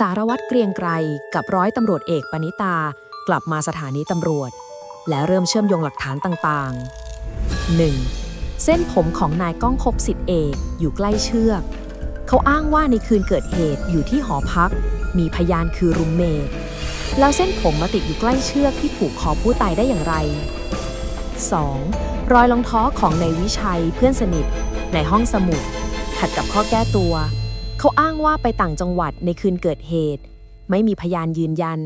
สารวัตรเกรียงไกรกับร้อยตำรวจเอกปณิตา กลับมาสถานีตำรวจ และเริ่มเชื่อมโยงหลักฐานต่างๆ 1. เส้นผมของนายก้องคบสิทธิเอกอยู่ใกล้เชือก เขาอ้างว่าในคืนเกิดเหตุอยู่ที่หอพัก มีพยานคือรุมเมทแล้วเส้นผมมาติดอยู่ใกล้เชือกที่ผูกคอผู้ตายได้อย่างไร 2. รอยรองเท้าของนายวิชัยเพื่อนสนิท ในห้องสมุด ขัดกับข้อแก้ตัว เขาอ้างว่าไปต่างจังหวัดในคืนเกิดเหตุ ไม่มีพยานยืนยัน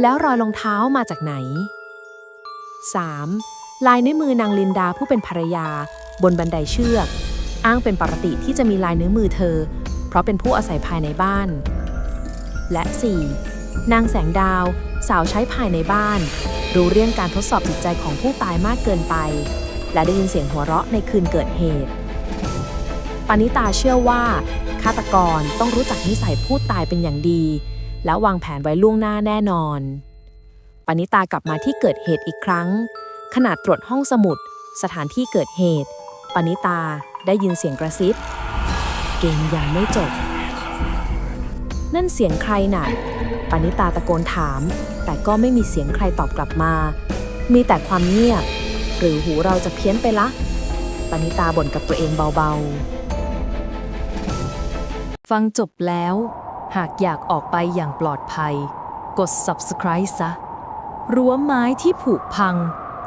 แล้วรอยรองเท้ามาจากไหน 3. ลายนิ้วมือนางลินดาผู้เป็นภรรยา บนบันไดเชือก อ้างเป็นปกติที่จะมีลายนิ้วมือเธอ เพราะเป็นผู้อาศัยภายในบ้าน และ 4. นางแสงดาว สาวใช้ภายในบ้าน รู้เรื่องการทดสอบจิตใจของผู้ตายมากเกินไป และได้ยินเสียงหัวเราะในคืนเกิดเหตุปณิตาเชื่อว่า ฆาตกรต้องรู้จักนิสัยผู้ตายเป็นอย่างดี และวางแผนไว้ล่วงหน้าแน่นอน ปณิตากลับมาที่เกิดเหตุอีกครั้ง ขณะตรวจห้องสมุด สถานที่เกิดเหตุ ปณิตาได้ยินเสียงกระซิบ เกมยังไม่จบ นั่นเสียงใครน่ะปณิตาตะโกนถาม แต่ก็ไม่มีเสียงใครตอบกลับมา มีแต่ความเงียบ หรือหูเราจะเพี้ยนไปละปณิตาบ่นกับตัวเองเบาๆ ฟังจบแล้ว หากอยากออกไปอย่างปลอดภัย กด subscribe ซะ รั้วไม้ที่ผุพัง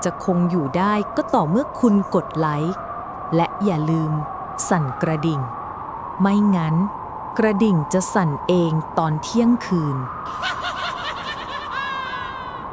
จะคงอยู่ได้ก็ต่อเมื่อคุณกดไลค์ และอย่าลืม สั่นกระดิ่ง ไม่งั้น กระดิ่งจะสั่นเองตอนเที่ยงคืน